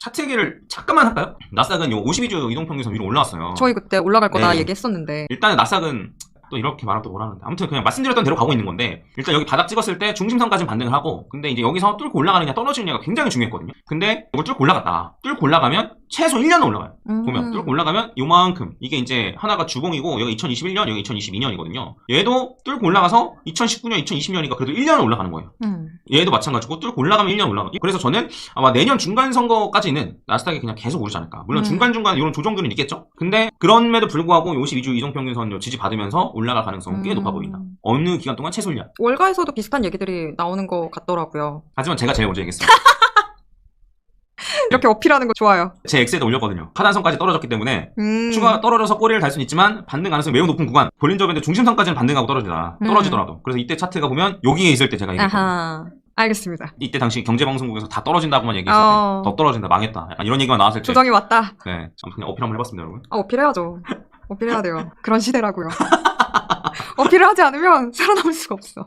차트 얘기를 잠깐만 할까요? 나스닥은 요 52주 이동평균선 위로 올라왔어요. 저희 그때 올라갈 거다 네. 얘기했었는데 일단은 나스닥은 또 이렇게 말하면 또 뭐라는데 아무튼 그냥 말씀드렸던 대로 가고 있는 건데 일단 여기 바닥 찍었을 때 중심선까지는 반등을 하고 근데 이제 여기서 뚫고 올라가느냐 떨어지느냐가 굉장히 중요했거든요 근데 이걸 뚫고 올라갔다 뚫고 올라가면 최소 1년은 올라가요 음. 보면 뚫고 올라가면 요만큼 이게 이제 하나가 주봉이고 여기 2021년 여기 2022년이거든요 얘도 뚫고 올라가서 2019년 2020년이니까 그래도 1년은 올라가는 거예요 음. 얘도 마찬가지고 뚫고 올라가면 1년 올라가. 그래서 저는 아마 내년 중간 선거까지는 나스닥이 그냥 계속 오르지 않을까. 물론 음. 중간 중간 이런 조정들은 있겠죠. 근데 그럼에도 불구하고 52주 이동평균선 요 지지 받으면서 올라갈 가능성은 꽤 음. 높아 보인다. 어느 기간 동안 최소 1년. 월가에서도 비슷한 얘기들이 나오는 것 같더라고요. 하지만 제가 제일 먼저 얘기했어요. 이렇게 어필하는 거 좋아요. 제 엑셀도 올렸거든요. 하단선까지 떨어졌기 때문에 음. 추가 떨어져서 꼬리를 달 수는 있지만 반등 가능성이 매우 높은 구간. 볼린저밴드 중심선까지는 반등하고 떨어지다. 음. 떨어지더라도. 그래서 이때 차트가 보면 여기에 있을 때 제가 얘기했거든요. 아하. 알겠습니다. 이때 당시 경제방송국에서 다 떨어진다고만 얘기했을 때 어. 더 떨어진다 망했다. 약간 이런 얘기만 나왔을 때 조정이 왔다. 네, 아무튼 그냥 어필 한번 해봤습니다, 여러분. 아, 어필해야죠. 어필해야 돼요. 그런 시대라고요. 어필을 하지 않으면 살아남을 수가 없어.